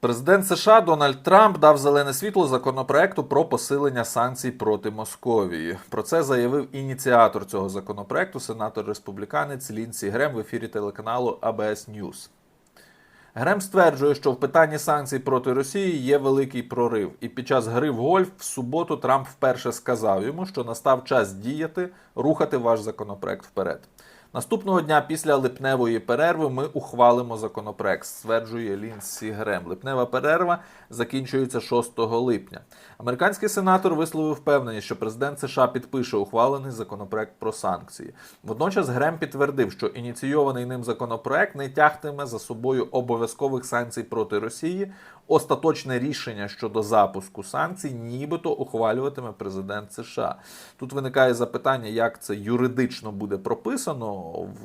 Президент США Дональд Трамп дав зелене світло законопроекту про посилення санкцій проти Московії. Про це заявив ініціатор цього законопроекту, сенатор республіканець Лінсі Грем в ефірі телеканалу ABS News. Грем стверджує, що в питанні санкцій проти Росії є великий прорив. І під час гри в гольф в суботу Трамп вперше сказав йому, що настав час діяти, рухати ваш законопроект вперед. Наступного дня після липневої перерви ми ухвалимо законопроект, стверджує Лінсі Грем. Липнева перерва закінчується 6 липня. Американський сенатор висловив впевненість, що президент США підпише ухвалений законопроект про санкції. Водночас Грем підтвердив, що ініційований ним законопроект не тягтиме за собою обов'язкових санкцій проти Росії. Остаточне рішення щодо запуску санкцій, нібито ухвалюватиме президент США. Тут виникає запитання, як це юридично буде прописано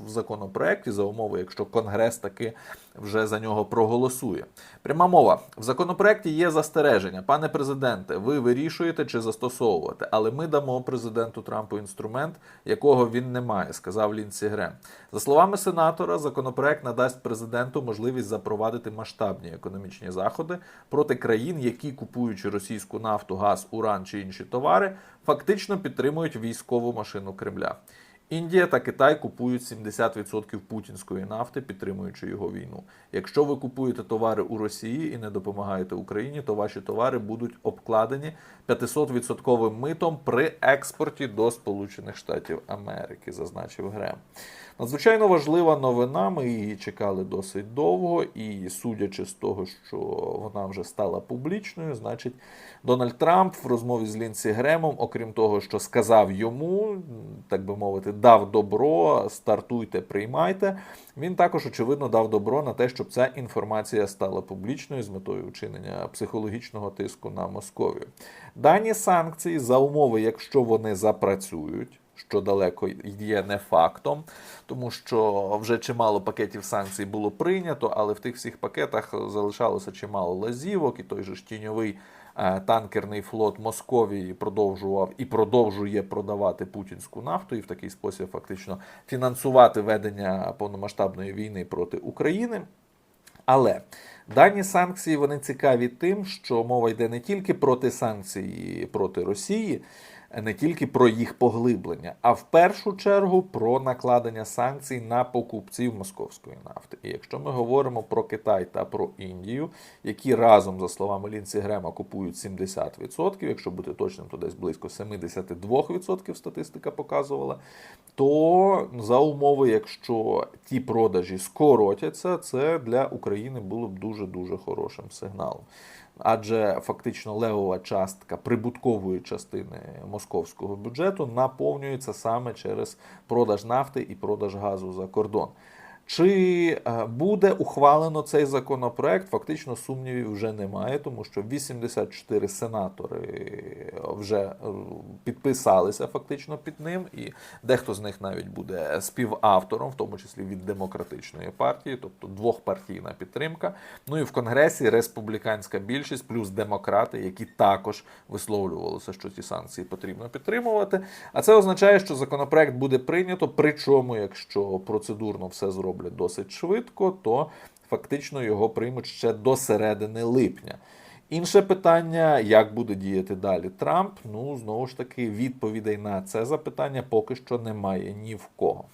в законопроекті за умови, якщо Конгрес таки вже за нього проголосує. Пряма мова в законопроекті є застереження. Пане президенте, ви вирішуєте чи застосовувати, але ми дамо президенту Трампу інструмент, якого він не має, сказав Лінсі Грем. За словами сенатора, законопроект надасть президенту можливість запровадити масштабні економічні заходи проти країн, які купуючи російську нафту, газ, уран чи інші товари, фактично підтримують військову машину Кремля. Індія та Китай купують 70% путінської нафти, підтримуючи його війну. Якщо ви купуєте товари у Росії і не допомагаєте Україні, то ваші товари будуть обкладені 500% митом при експорті до Сполучених Штатів Америки, зазначив Грем. Надзвичайно важлива новина. Ми її чекали досить довго, і судячи з того, що вона вже стала публічною, значить, Дональд Трамп в розмові з Лінсі Гремом, окрім того, що сказав йому, так би мовити, дав добро, стартуйте, приймайте. Він також очевидно дав добро на те, щоб ця інформація стала публічною з метою вчинення психологічного тиску на Московію. Дані санкції за умови, якщо вони запрацюють. Що далеко є не фактом, тому що вже чимало пакетів санкцій було прийнято, але в тих всіх пакетах залишалося чимало лазівок, і той же ж тіньовий е, танкерний флот Московії продовжував і продовжує продавати путінську нафту, і в такий спосіб фактично фінансувати ведення повномасштабної війни проти України. Але дані санкції вони цікаві тим, що мова йде не тільки проти санкцій проти Росії, не тільки про їх поглиблення, а в першу чергу про накладення санкцій на покупців московської нафти. І якщо ми говоримо про Китай та про Індію, які разом, за словами Лінсі Грема, купують 70%, якщо бути точним, то десь близько 72% статистика показувала, то за умови, якщо ті продажі скоротяться, це для України було б дуже дуже хорошим сигналом. Адже фактично левова частка прибуткової частини московського бюджету наповнюється саме через продаж нафти і продаж газу за кордон. Чи е, буде ухвалено цей законопроект? Фактично сумнівів вже немає, тому що 84 сенатори вже е, підписалися фактично під ним, і дехто з них навіть буде співавтором, в тому числі від демократичної партії, тобто двохпартійна підтримка. Ну і в Конгресі республіканська більшість, плюс демократи, які також висловлювалися, що ці санкції потрібно підтримувати. А це означає, що законопроект буде прийнято. Причому, якщо процедурно все зроблять досить швидко, то фактично його приймуть ще до середини липня. Інше питання, як буде діяти далі Трамп? Ну, знову ж таки, відповідей на це запитання поки що немає ні в кого.